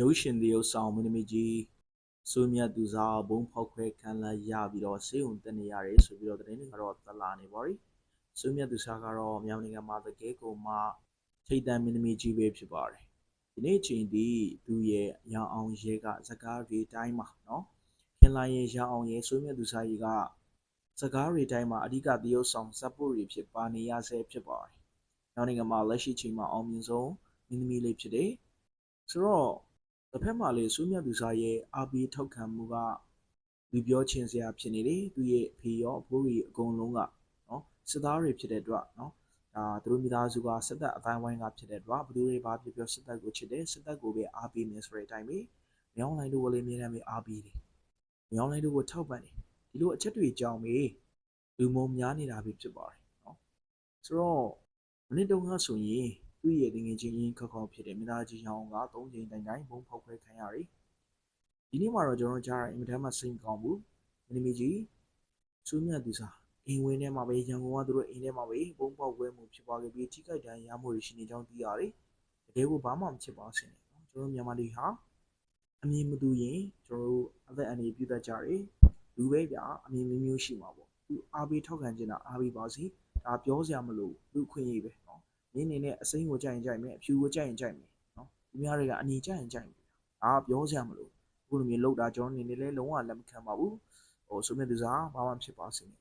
ရုပ်ရှင်သရုပ်ဆောင်မင်းသမီးကြီးစိုးမြတ်သူစားဘုံဖောက်ခွဲခံလာရပြီးတော့စေုံတက်နေရတယ်ဆိုပြီးတော့သတင်းတွေကတော့တက်လာနေပါပြီစိုးမြတ်သူစားကတော့မြန်မာနိုင်ငံမှာတကယ်ကိုမှထိတ်တန့်မင်းသမီးကြီးပဲဖြစ်ပါတယ်ဒီနေ့ချိန်ဒီသူရဲ့ရောင်အောင်ရဲကစကားတွေတိုင်းမှာနော်ခင်လာရင်ရောင်အောင်ရဲစိုးမြတ်သူစားကြီးကစကားတွေတိုင်းမှာအဓိကသရုပ်ဆောင်စပ်ပို့တွေဖြစ်ပါနေရဆဲဖြစ်ပါတယ်။နောက်နိုင်ငံမှာလက်ရှိချိန်မှာအောင်မြင်ဆုံးမင်းသမီးလေးဖြစ်တယ်။ဆိုတော့ တစ်ဖက်မှာလေစူးမြတ်သူစားရဲ့အာဘီထောက်ခံမှုကလူပြောချင်းစရာဖြစ်နေတယ်သူရဲ့အဖေရောအဖိုးကြီးအကုန်လုံးကနော်စစ်သားတွေဖြစ်တဲ့အတွက်နော်ဒါသူတို့မိသားစုကစစ်တပ်အတိုင်းဝိုင်းကဖြစ်တဲ့အတွက်ဘယ်သူတွေဘာဖြစ်ပြောစစ်တပ်ကိုချစ်တယ်စစ်တပ်ကိုပဲအားပေးမယ်ဆိုတဲ့အတိုင်းပဲမြောင်းလိုက်တို့ကလည်းအများနဲ့ပဲအားပေးတယ်မြောင်းလိုက်တို့ကိုထောက်ပံ့တယ်ဒီလိုအချက်တွေကြောင့်ပဲလူမုံများနေတာပဲဖြစ်ပါတယ်နော်ဆိုတော့မနေ့တုန်းကဆိုရင် သူ့ရဲ့တငယ်ချင်းရင်းခောက်ခောက်ဖြစ်တဲ့မိသားကြီးရောင်က၃ချိန်တိုင်တိုင်ဘုံဖောက်ခွဲခံရတယ်။ဒီနေ့မှာတော့ကျွန်တော်ကြားရအင်မတန်မှစိတ်မကောင်းဘူး။မင်းသမီးကြီးစူးမြတ်သူစားအိမ်ဝင်ထဲမှာပဲရန်ကုန်ကသူတို့အိမ်ထဲမှာပဲဘုံပေါက်ခွဲမှုဖြစ်သွားခဲ့ပြီးထိခိုက်ဒဏ်ရာမှုတွေရှိနေကြောင်းသိရတယ်။တကယ်ကိုဘာမှမဖြစ်ပါစေနဲ့နော်။ကျွန်တော်မြန်မာပြည်ဟာအမြင်မတူရင်ကျွန်တော်တို့အသက်အန္တရာယ်ပြုတတ်ကြတယ်။လူပဲဗျာအမြင်မျိုးမျိုးရှိမှာပေါ့။သူအားပေးထောက်ခံခြင်းတာအားပေးပါစီ။ဒါပြောစရာမလိုလူအခွင့်အရေးပဲ နော်။နင်းနေနဲ့အစိမ်းကိုကြိုက်ရင်ကြိုက်မယ်အဖြူကိုကြိုက်ရင်ကြိုက်မယ်နော်ဒီများတွေကအနီကြိုက်ရင်ကြိုက်မယ်ဒါကပြောစရာမလိုအခုလိုမျိုးလောက်တာကျွန်တော်နေနေလဲလုံးဝလက်မခံပါဘူးဟိုဆိုမြတ်သူစားဘာမှဖြစ်ပါစေနဲ့